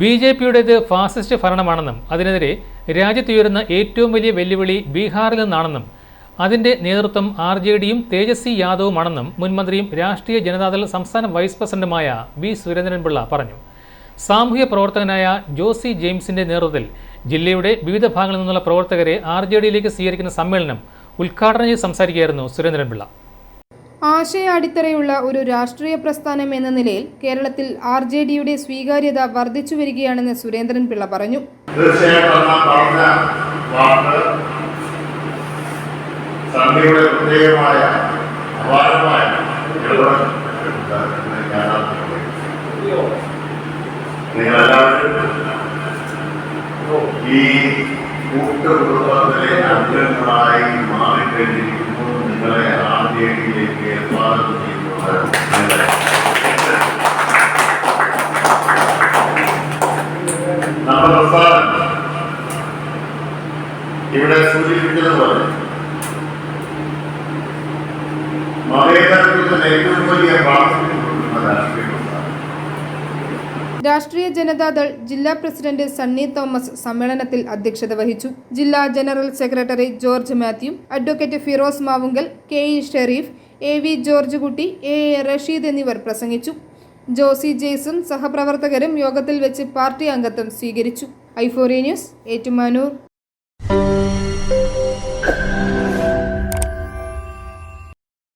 B J പിയുടേത് fascist ഭരണമാണെന്നും അതിനെതിരെ രാജ്യത്തുയരുന്ന ഏറ്റവും വലിയ വെല്ലുവിളി ബീഹാറിൽ നിന്നാണെന്നും അതിന്റെ നേതൃത്വം ആർ ജെ ഡിയും തേജസ്വി യാദവുമാണെന്നും മുൻമന്ത്രിയും രാഷ്ട്രീയ ജനതാദൾ സംസ്ഥാന വൈസ് പ്രസിഡന്റുമായ വി സുരേന്ദ്രൻപിള്ള പറഞ്ഞു. സാമൂഹ്യ പ്രവർത്തകനായ ജോസി ജെയിംസിന്റെ നേതൃത്വത്തിൽ ജില്ലയുടെ വിവിധ ഭാഗങ്ങളിൽ നിന്നുള്ള പ്രവർത്തകരെ ആർ ജെ ഡിയിലേക്ക് സ്വീകരിക്കുന്ന സമ്മേളനം ഉദ്ഘാടനം ചെയ്ത് സംസാരിക്കുകയായിരുന്നു സുരേന്ദ്രൻപിള്ള ആശയ അടിത്തറയുള്ള ഒരു രാഷ്ട്രീയ പ്രസ്ഥാനം എന്ന നിലയിൽ കേരളത്തിൽ ആർ ജെ ഡിയുടെ സ്വീകാര്യത വർദ്ധിച്ചു വരികയാണെന്ന് സുരേന്ദ്രൻ പിള്ള പറഞ്ഞു. തീർച്ചയായിട്ടും കൂട്ടുകുടുംബത്തിലെ പറഞ്ഞ വാക്ക് ആദ്യയിലേക്ക് സ്വാഗതം ചെയ്യുന്നത് നിങ്ങളെ നമ്മുടെ പ്രസ്ഥാനം ഇവിടെ സൂചിപ്പിച്ചതുപോലെ മതേതരത്വത്തിന് ഏറ്റവും വലിയ പ്രാധാന്യം രാഷ്ട്രീയ ജനതാദൾ ജില്ലാ പ്രസിഡന്റ് സണ്ണി തോമസ് സമ്മേളനത്തിൽ അധ്യക്ഷത വഹിച്ചു. ജില്ലാ general secretary George Mathew advocate Firoz Mavunkal K E Sharif A V George Kutty A A Rasheed എന്നിവർ പ്രസംഗിച്ചു. ജോസി ജെയ്സും സഹപ്രവർത്തകരും യോഗത്തിൽ വെച്ച് പാർട്ടി അംഗത്വം സ്വീകരിച്ചു. ഐഫോറി ന്യൂസ് ഏറ്റുമാനൂർ.